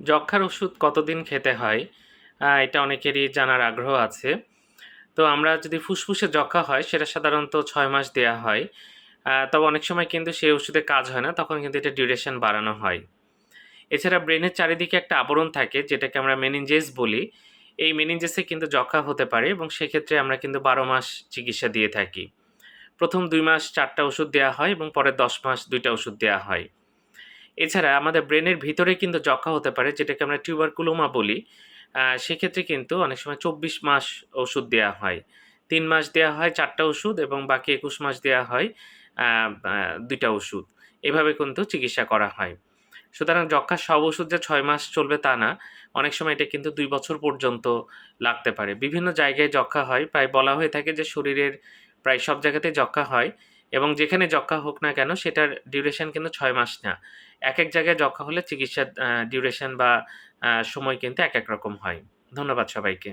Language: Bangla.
যক্ষ্মার ওষুধ কতদিন খেতে হয়? এটা অনেকেরই জানার আগ্রহ আছে। তো আমরা যদি ফুসফুসে যক্ষ্মা হয়, সেটা সাধারণত ছয় মাস দেওয়া হয়। তবে অনেক সময় কিন্তু সেই ওষুধে কাজ হয় না, তখন কিন্তু এটা ডিউরেশন বাড়ানো হয়। এছাড়া ব্রেনের চারিদিকে একটা আবরণ থাকে, যেটাকে আমরা মেনিনজেস বলি। এই মেনিনজেসে কিন্তু যক্ষ্মা হতে পারে এবং সেক্ষেত্রে আমরা কিন্তু বারো মাস চিকিৎসা দিয়ে থাকি। প্রথম দুই মাস চারটা ওষুধ দেওয়া হয় এবং পরে দশ মাস দুইটা ওষুধ দেওয়া হয়। এছাড়া আমাদের ব্রেনের ভিতরে কিন্তু যক্ষ্মা হতে পারে, যেটাকে আমরা টিউবারকুলোমা বলি। সেক্ষেত্রে কিন্তু অনেক সময় চব্বিশ মাস ওষুধ দেওয়া হয়। তিন মাস দেওয়া হয় চারটা ওষুধ এবং বাকি একুশ মাস দেওয়া হয় দুইটা ওষুধ। এভাবে কিন্তু চিকিৎসা করা হয়। সুতরাং যক্ষ্মার সব ওষুধ যে ছয় মাস চলবে তা না। অনেক সময় এটা কিন্তু দুই বছর পর্যন্ত লাগতে পারে। বিভিন্ন জায়গায় যক্ষ্মা হয়। প্রায় বলা হয়ে থাকে যে শরীরের প্রায় সব জায়গাতেই যক্ষ্মা হয়। এবং যেখানে যক্ষা হোক না কেন, সেটার ডিউরেশন কিন্তু ছয় মাস না। এক এক জায়গায় যক্ষা হলে চিকিৎসার ডিউরেশন বা সময় কিন্তু এক এক রকম হয়। ধন্যবাদ সবাইকে।